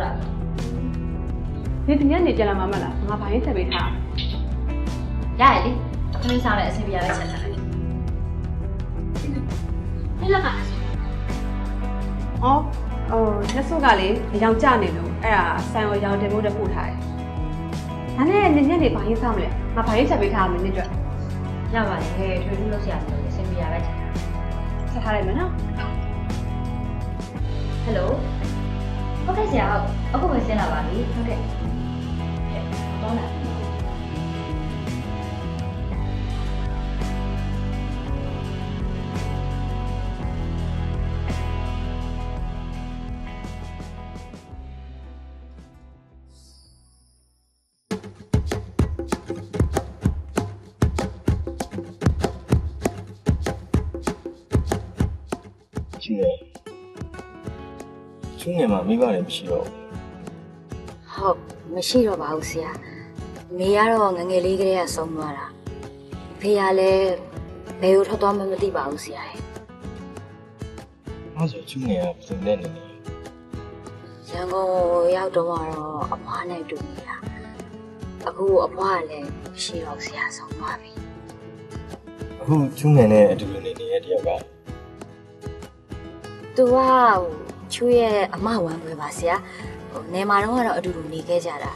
ခမယ်လို့တော့ပြောတာဒီတညနေကြလာမှာမလားငါဘာရင်ဆက်ပေးထားရရလေအခလေးစားတဲ့အစီအပြားပဲချက်ထားလိုက်ဒီလက်ကအော်ဟိုလက်စုပ်ကလေအယောင်ကျနေလို့အဲ့ဒါဆန်ကိုရောင်တင်ဖို့တပို့ထားတယ်ဒါနဲ့ညညနေဘာရင်စားမလဲငါဘာရင်ဆက်ပေးထားမယ်နင့်အတွက်ရပါလေထွေထူးလို့ဆရာတယ်အစီအပြားပဲချက်ဆက်ထားလိုက်မယ်နော်ဟယ်လို ဟုတ်ကဲ့ဆရာအခုပဲဆင်းလာပါပြီဟုတ်ကဲ့တော့လာ ချုံငယ်မှာမိဘလည်းမရှိတော့ဟုတ်မရှိတော့ပါဘူးဆရာမေကတော့ငယ်ငယ်လေးကလေးကဆုံးသွားတာဖေကလည်းဘယ်ကိုထွက်သွားမှမသိပါဘူးဆရာရဲ့ဘူးအဲဆိုချုံငယ်ကဘယ်သူနဲ့နေလဲရန်ကုန်ကိုရောက်တော့တော့အဖွားနဲ့တူနေတာအခုအဖွားကလည်းမရှိတော့ဆရာဆုံးသွားပြီအခုချုံငယ်နဲ့အတူတူနေနေတဲ့တယောက်ကသူကဟို ချူရဲ့အမဝမ်းခွဲပါဆရာဟိုနေမာတော့ကတော့အတူတူနေခဲ့ကြတာ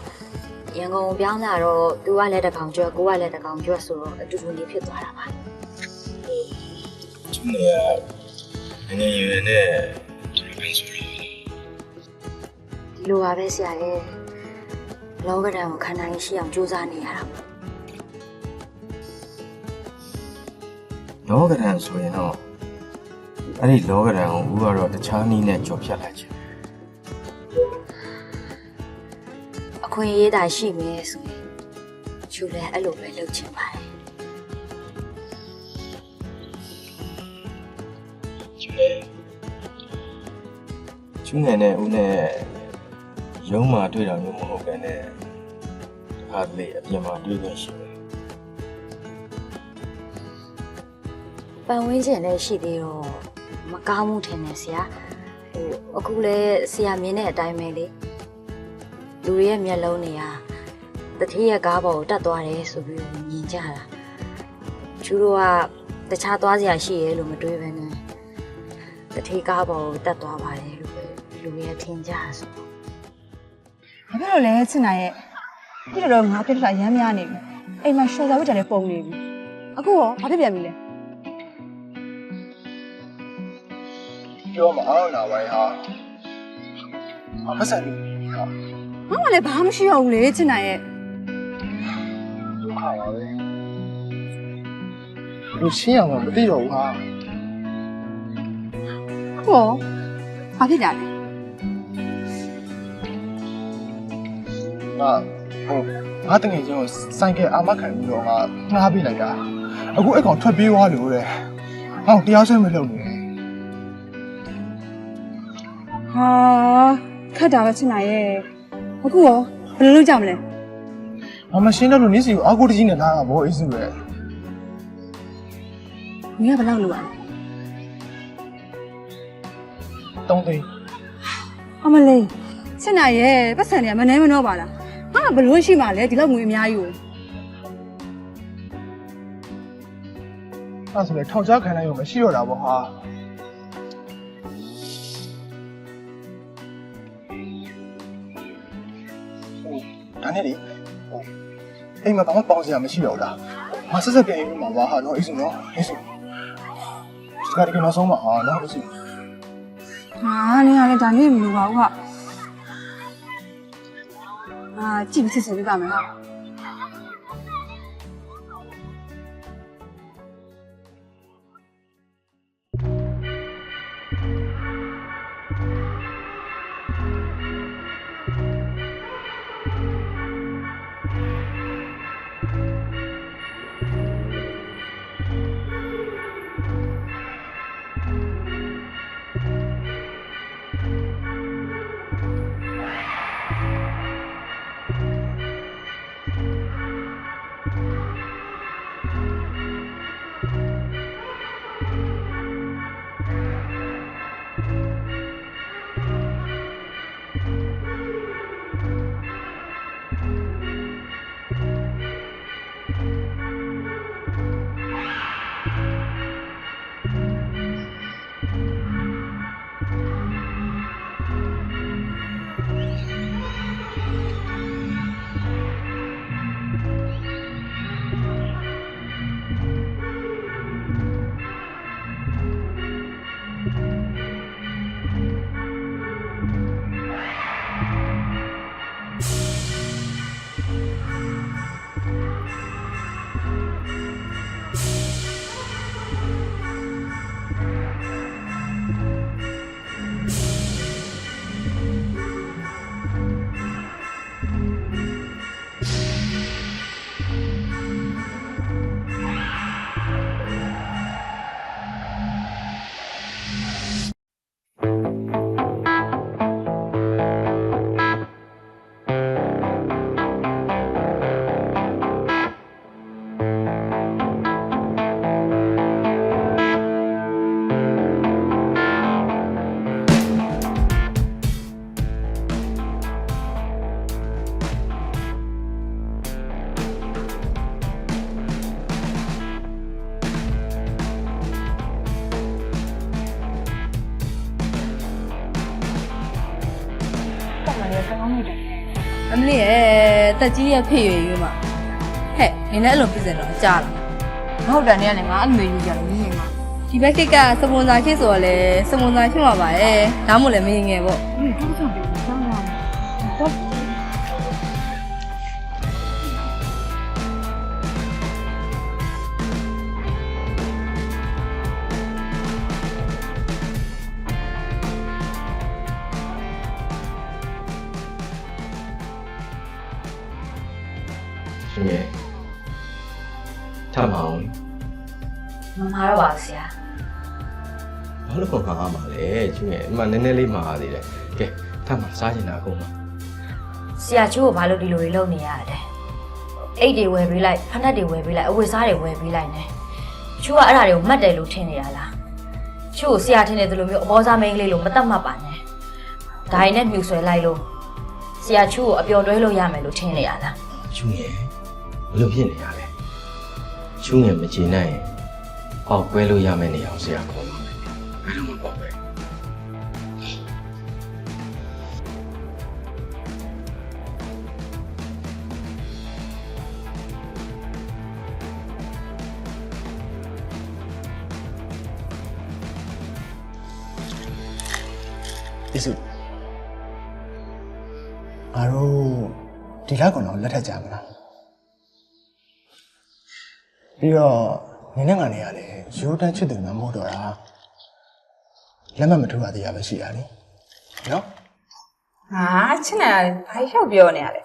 ရန်ကုန်ပြောင်းလာတော့သူကလည်းတစ်ကောင်ကျွတ်ကိုကလည်းတစ်ကောင်ကျွတ်ဆိုတော့အတူတူနေဖြစ်သွားတာပါချုံငယ်ကငယ်ငယ်ရွယ်နဲ့ဒီလိုပဲဆိုလို့ဒီလိုပါပဲဆရာရဲ့လောကဒဏ်ကိုခန္ဓာကြီးရှိအောင်ကြိုးစားနေရတာပေါ့လောကဓာတ်ဆိုရင်တော့ အဲ့ဒီလောကဓာတ်ကိုဦးကတော့တခြားနည်းနဲ့ကြော်ဖြတ်လိုက်ချင်တယ်အခွင့်အရေးတာရှိမယ်ဆိုရင်ချူလည်းအဲ့လိုပဲလုပ်ချင်ပါတယ်ချုံငယ်ချုံငယ်နဲ့ဦးနဲ့ရုံးမှာတွေ့တာမျိုးမဟုတ်ဘဲနဲ့တခါတလေအပြင်မှာတွေ့ခွင့်ရှိတယ်ပန်ဝင်းကျင်လည်းရှိသေးတော့ မကောင်းမှုထင်တယ်ဆရာဟိုအခုလည်းဆရာမြင်တဲ့အတိုင်းပဲလေလူတွေရဲ့မျက်လုံးတွေကတတိယကားပေါ်ကိုတက်သွားတယ်ဆိုပြီးမြင်ကြတာချူတို့ကတခြားသွားစရာရှိရဲလို့မတွေးပဲနဲ့တတိကားပေါ်ကိုတက်သွားပါတယ်လို့ပဲလူတွေကထင်ကြတာဆိုဘာဖြစ်လို့လဲချစ်နိုင်ရဲ့ဒီလိုတော့ငါပြစ်တာရမ်းများနေပြီအိမ်မှာရှော့စာဝတ်တယ်လည်းပုံနေပြီအခုရောဘာဖြစ်ပြန်ပြီလဲ ပြောမအောင်လာပါရဲ့ဟာအမဆန်ဟာငါမှလည်းဘာမှမရှိတော့ဘူးလေချစ်နိုင်ရဲ့ဒုက္ခပါပဲလူရှင်းအောင်မသိတော့ဘူးဟာအခုရောဘာဖြစ်ကြလဲငါဟိုငါတငယ်ချင်းကိုစိုက်ကအာမခံပြီးတော့ငါငှားပေးလိုက်တာအခုအဲ့ကောင်ထွက်ပြေးသွားလို့တဲ့ဟောတရားစွဲမလုပ်နေ ဟာခက်တာပဲချစ်နိုင်ရဲ့အခုရောဘယ်လိုလုပ်ကြမလဲမမရှင်းတော့လို့နေစီကိုအာကိုတကြီးနဲ့လာတာဘောအေးစုပဲမင်းကဘယ်လောက်လုပ်ရလဲတုံးသိန်းအမလေးချစ်နိုင်ရဲ့ပတ်စံတွေကမနှဲမနှောပါလားငါကဘယ်လိုရှိမှလဲဒီလောက်ငွေအများကြီးကိုအဲ့ဆိုလေထောင်ချခံနိုင်ရုံမရှိတော့တာဘောဟာ နဲ့လေဟိုအိမ်မှာဘာမှပေါင်းစရာမရှိတော့ဘူးလားမဆက်ဆက်ပြန်ရေးမှာပါဟာနော်အေးစုနော်အေးစုစကားတကယ်တော့ဆုံးပါဟာနော်အေးစုဟာနင်ကလည်းဒါနဲ့မလို့ပါဘူးဟာအာကြည့်ပြီးစစ်စစ်ပြပါမယ်ဟာ တက်ကြီးရဲ့ဖေ့ရွေရွေးမှာဟဲ့နင်းလည်းအဲ့လိုပြစ်စင်တော့ကြားလားမဟုတ်တယ်နင်းကလည်းငါအဲ့လိုမျိုးယူကြတယ်မင်းငယ်မှာဒီဘက်ကိတ်ကစပွန်ဆာခေတ်ဆိုတော့လေစပွန်ဆာဖြစ်မှာပါရဲ့ဒါမှမဟုတ်လည်းမင်းငယ်ပေါ့ရှင် ထမအောင်လေမမှားတော့ပါဘူးဆရာဘာလို့ခေါ်မှာမှာလဲရှင်ရဲ့အမှနည်းနည်းလေးမှားသေးတယ်ကဲထမစားချင်တာကုန်ပါဆရာချိုးကိုဘာလို့ဒီလိုတွေလုပ်နေရလဲအိတ်တွေဝယ်ပေးလိုက်ဖက်နှက်တွေဝယ်ပေးလိုက်အဝတ်စားတွေဝယ်ပေးလိုက်နေချိုးကအဲ့ဒါတွေကိုမှတ်တယ်လို့ထင်နေရလားချိုးကိုဆရာထင်တယ်ဒီလိုမျိုးအပေါ်စားမိန်းကလေးလို့မတတ်မှတ်ပါနဲ့ဒါရင်နဲ့မြူဆွဲလိုက်လို့ဆရာချိုးကိုအပျော်တွဲလို့ရမယ်လို့ထင်နေရလားချူငယ်ဘယ်လိုဖြစ်နေရလဲ ချူငယ်မချင်နိုင်ရင်ပေါက်ကွဲလို့ရမယ့်နေအောင်ဆရာခေါ်ပါမယ်အဲ့တော့မပေါ့ပဲဒီစုငါတို့ဒီလောက်ကတော့လက်ထပ်ကြမလား ပြီးတော့နင်းနဲ့ငါနေရလေရိုးတန်းချစ်တယ်မှမဟုတ်တော့တာလက်မမထိုးရသေးရပဲရှိတာလေနော်ဟာချစ်နေရတယ်ဘာလျှောက်ပြောနေရလဲ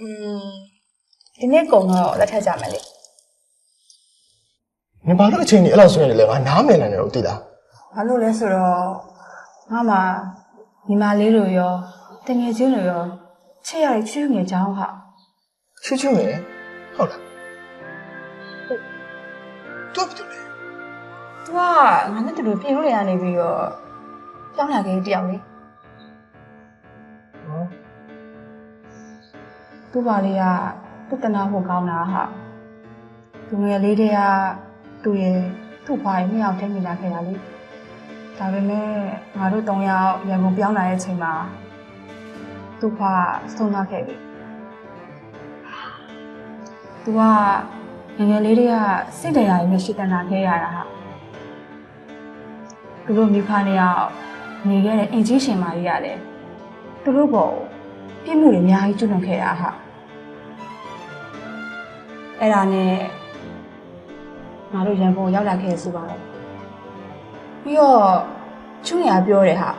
อืมဒီနေ့ကုံတော့လက်ထပ်ကြမယ်လေနင်ဘာလို့အချိန်ကြီးအဲ့လောက်ဆွေးနေလဲငါနားမလည်နိုင်တယ်လို့သိလားဘာလို့လဲဆိုတော့ငါမှညီမလေးတို့ရောတငယ်ချင်းတို့ရောချစ်ရတဲ့ချစ်ငယ်ချောင်းဟာချစ်ချစ်ရဲ့ဟုတ်လား ဟုတ်တော့ပြီလေသူကငါနဲ့တူတူပြင်လို့ရနေပြီးတော့ကြောင်းလာခဲ့တယောက်လေဟောသူ့ဘာလေးကသူ့တနာဖို့ကောင်းတာဟာသူငယ်လေးတည်းကသူ့ရဲ့သူ့ဘာရဲ့နှစ်ယောက်တည်းမိလာခဲ့တာလေဒါပေမဲ့ငါတို့၃ယောက်ရန်ကုန်ပြောင်းလာတဲ့အချိန်မှာသူ့ဘာဆုံးသွားခဲ့ပြီသူက ငယ်ငယ်လေးတည်းကစိတ်တရားကြီးနဲ့ရှိတနာခဲ့ရတာဟာသူတို့မိဖနဲ့ရောက်နေခဲ့တဲ့အင်ဂျီရှင်မာကြီးရတယ်သူတို့ဘောပြစ်မှုတွေအများကြီးကျွလွန်ခဲ့တာဟာအဲ့ဒါနဲ့ငါတို့ရန်ကုန်ရောက်လာခဲ့ဆိုပါတော့ပြီးတော့ချွန်းရပြောတယ်ဟာ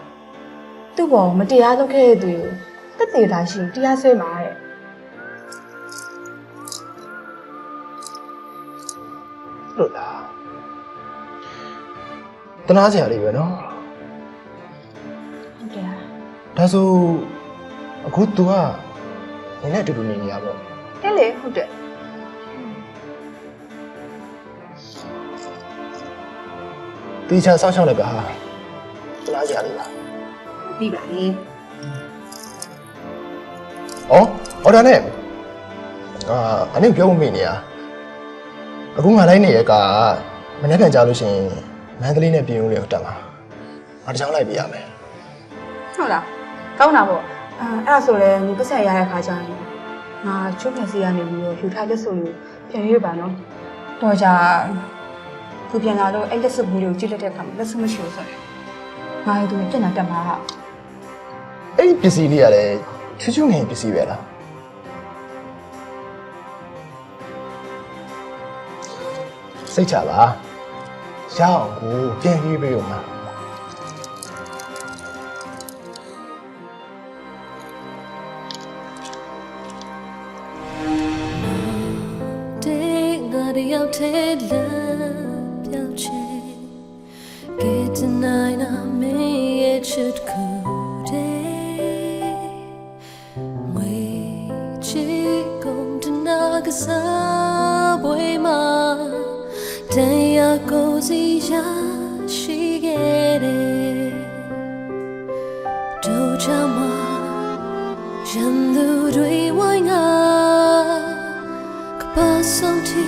သူ့ဘောမတရားလုပ်ခဲ့တဲ့သူကိုတက်သေးတာရှိတရားဆွဲမှာ လို့လားတနာစရာလေးပဲနော်ဟုတ်တယ်ဟာဒါဆိုအခု तू ကနင်းနဲ့အတူတူနေနေရပေါ့တဲလေဟုတ်တယ်တေချာစောင့်ရှောက်လိုက်ပါဟာတနာစရာလေးပါပြီးပါလေဩဟောဒါနဲ့အာအနေပြောဖို့မေ့နေရ အခုငါလိုက်နေရကမနေ့ကကြာလို့ရှရင်မန္တလေးနဲ့ပြည်ဦးလေးကိုတက်မှာငါတချောင်းလိုက်ပြရမယ်ဟုတ်လားကောင်းတာပေါ့အဲအဲ့ဒါဆိုလည်းညီပတ်ဆက်ရတဲ့ခါကျရင်ငါချုံးပြန်စီရနေပြီးတော့ယူထားလက်စုပ်လို့ပြန်ရွေးပါနော်တော့ကြသူပြန်လာတော့အဲ့လက်စုပ်ဘူးလေးကိုကြည့်လိုက်တဲ့အခါမှာလက်စုပ်မရှိဘူးဆိုရင်ငါရဲ့သူပြန်လာတက်မှာဟာအဲ့ဒီပစ္စည်းလေးကလည်းချွချွငယ်ပစ္စည်းပဲလား စိတ်ချပါရအောင်ကိုပြန်ရေးပေးဦးမှာတဲ့ငါတယောက်ထဲလမ်းပြောင်းချင် Get tonight I may it should go ရန်သူတွေဝိုင်းငါကပါဆုံးတီ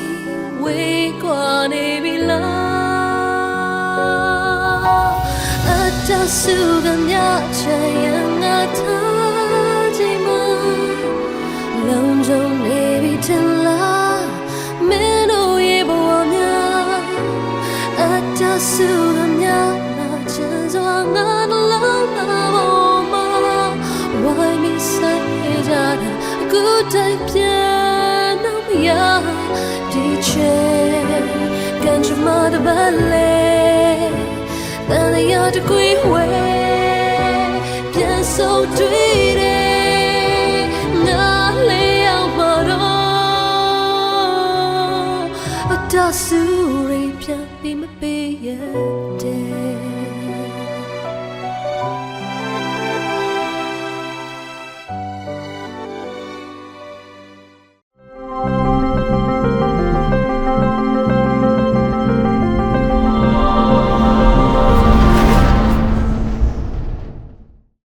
ဝေးကွာနေပြီလားအတဆုကမြချင်ရငါထားချိန်မှာလုံးစုံနေပြီထင်လားမင်းတို့ရဲ့ဘဝများအတဆုကမြချ အခုတိုင်းပြန်တော့မရဒီချေကန်ချမတဘလေတန်ရတကွေဝဲပြန်ဆိုတွေ့တယ်ငါလေးအောင်မတော့အတဆူရိပြန်ပြီးမပေးရဲ့